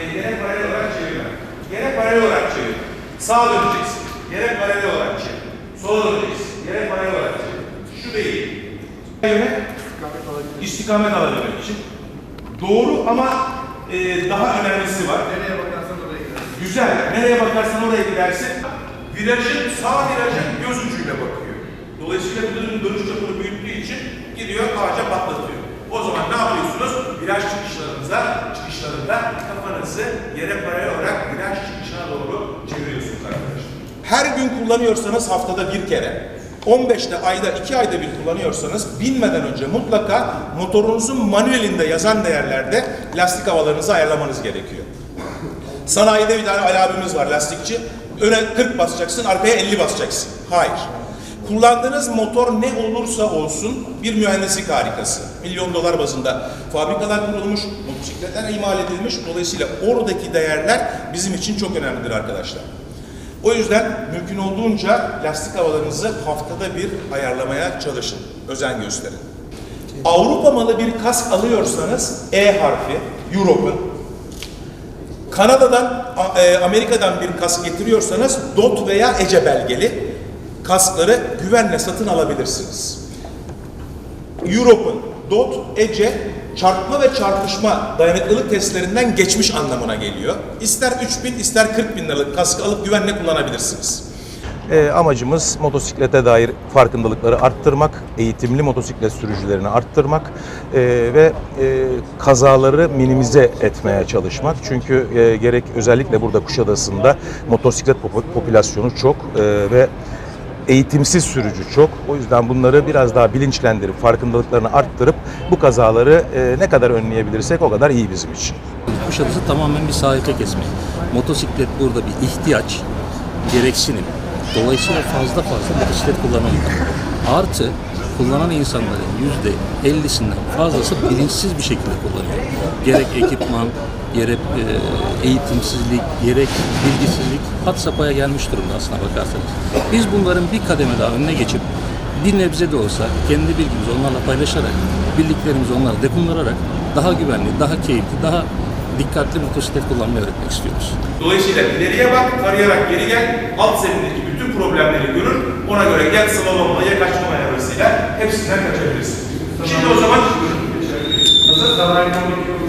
e, yere paralel olarak çevirme. Yere paralel olarak çevir. Sağa döneceksin. Yere paralel olarak çevir. Sola döneceksin. Yere paralel olarak çevir. Şu değil. Yöne istikamet alabilmek için. Doğru ama e, daha önemlisi var. Nereye bakarsan oraya gider. Güzel. Nereye bakarsan oraya gidersin. Virajın, sağ virajın göz ucuyla bakıyor. Dolayısıyla bu dönüş dönüş çapını büyüttüğü için gidiyor ağaca patlatıyor. O zaman ne yapıyorsunuz? Viraj çıkışlarınıza, çıkışlarında kafanızı yere paralel olarak viraj çıkışına doğru çeviriyorsunuz arkadaşlar. Her gün kullanıyorsanız haftada bir kere, 15'te ayda 2 ayda bir kullanıyorsanız binmeden önce mutlaka motorunuzun manuelinde yazan değerlerde lastik havalarınızı ayarlamanız gerekiyor. Sanayide bir tane Ali abimiz var lastikçi. Öne 40 basacaksın, arkaya 50 basacaksın. Hayır. Kullandığınız motor ne olursa olsun bir mühendislik harikası. Milyon dolar bazında fabrikalar kurulmuş, motosikletler imal edilmiş. Dolayısıyla oradaki değerler bizim için çok önemlidir arkadaşlar. O yüzden mümkün olduğunca lastik havalarınızı haftada bir ayarlamaya çalışın. Özen gösterin. Avrupa malı bir kask alıyorsanız E harfi, Europe'un, Kanada'dan, e, Amerika'dan bir kask getiriyorsanız DOT veya ECE belgeli kaskları güvenle satın alabilirsiniz. Europe'un DOT, ECE çarpma ve çarpışma dayanıklılık testlerinden geçmiş anlamına geliyor. İster 3000 ister 40 bin liralık kask alıp güvenle kullanabilirsiniz. E, amacımız motosiklete dair farkındalıkları arttırmak, eğitimli motosiklet sürücülerini arttırmak e, ve e, kazaları minimize etmeye çalışmak. Çünkü e, gerek özellikle burada Kuşadası'nda motosiklet popülasyonu çok e, ve eğitimsiz sürücü çok. O yüzden bunları biraz daha bilinçlendirip, farkındalıklarını arttırıp bu kazaları e, ne kadar önleyebilirsek o kadar iyi bizim için. Kuşadası tamamen bir sahile kesme. Motosiklet burada bir ihtiyaç, gereksinim. Dolayısıyla fazla fazla motosiklet kullanılıyor. Artı kullanan insanların yüzde 50'sinden fazlası bilinçsiz bir şekilde kullanıyor. Gerek ekipman, gerek e, eğitimsizlik, gerek bilgisizlik hat safhaya gelmiş durumda aslına bakarsanız. Biz bunların bir kademe daha önüne geçip bir nebze de olsa kendi bilgimizi onlarla paylaşarak, bildiklerimizi onlara dokundırarak daha güvenli, daha keyifli, daha dikkatli motosiklet kullanmayı öğretmek istiyoruz. Dolayısıyla ileriye bak, tarayarak geri gel, alt zemindeki bütün problemleri görür, ona göre ya slalomla ya kaçma manevrasıyla hepsinden kaçabilirsin. Şimdi o zaman Hazır bakıyormuş gibi